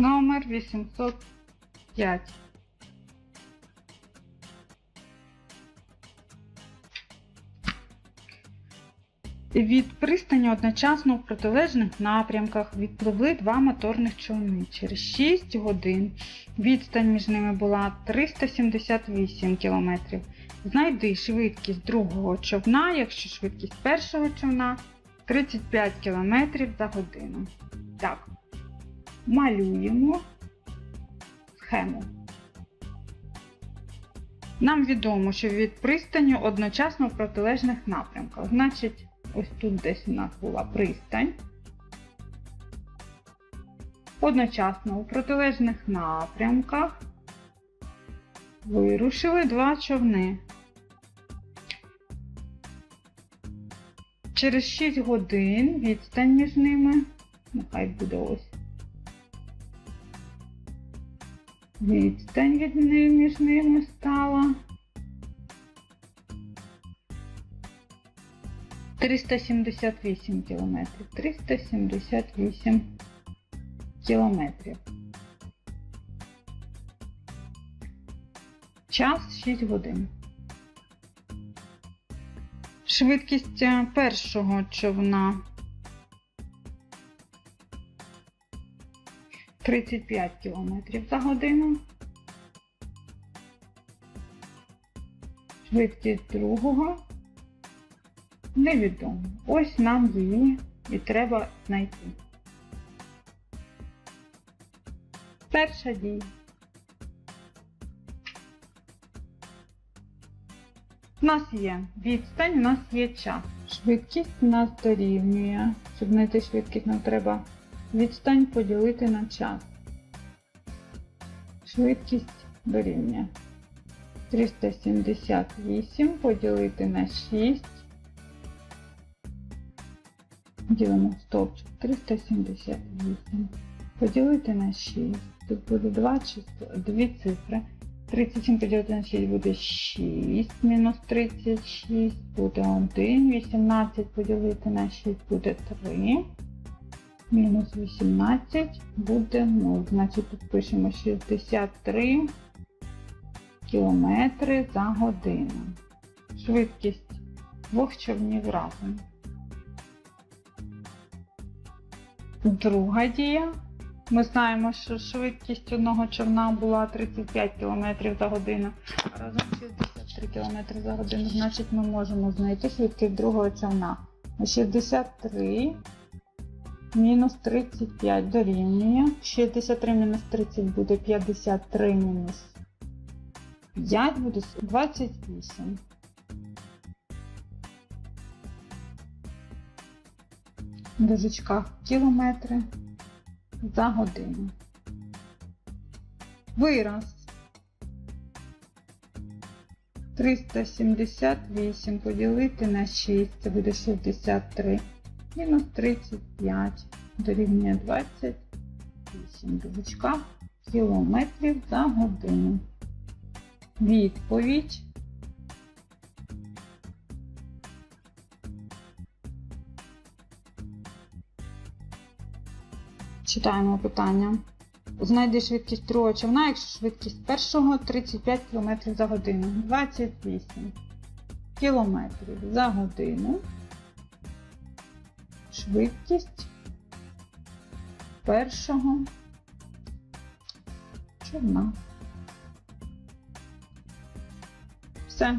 Номер 805. Від пристані одночасно в протилежних напрямках відпливли два моторних човни. Через 6 годин відстань між ними була 378 км. Знайди швидкість другого човна, якщо швидкість першого човна 35 км за годину. Так, малюємо схему. Нам відомо, що від пристані одночасно в протилежних напрямках. Значить, ось тут десь у нас була пристань. Одночасно у протилежних напрямках вирушили два човни. Через 6 годин відстань між ними, нехай буде ось. Відстань від ними між ними стала 378 кілометрів. 378 кілометрів. Час 6 годин. Швидкість е, першого човна 35 км за годину. Швидкість другого невідомо. Ось нам її і треба знайти. Перша дія. У нас є відстань, у нас є час. Швидкість нас дорівнює. Щоб знайти швидкість, нам треба відстань поділити на час. Швидкість дорівнює 378 поділити на 6. Ділимо стовпчик 378. Поділити на 6. Тут буде 2 числа, 2 цифри. 37 поділити на 6 буде 6, мінус 36 буде 1, 18 поділити на 6 буде 3, мінус 18 буде 0. Значить тут пишемо 63 кілометри за годину. Швидкість двох човнів разом. Друга дія. Ми знаємо, що швидкість одного човна була 35 км за годину, разом 63 км за годину. Значить, ми можемо знайти швидкість другого човна. 63 мінус 35 дорівнює. 63 мінус 30 буде 53 мінус 5 буде 28. В дужечках кілометри за годину. Вираз 378 поділити на 6, це буде 63, мінус 35, дорівнює 28 дужечка кілометрів за годину. Відповідь Читаємо питання. Знайди швидкість другого човна, якщо швидкість першого 35 км за годину. 28 км за годину. Швидкість першого човна. Все.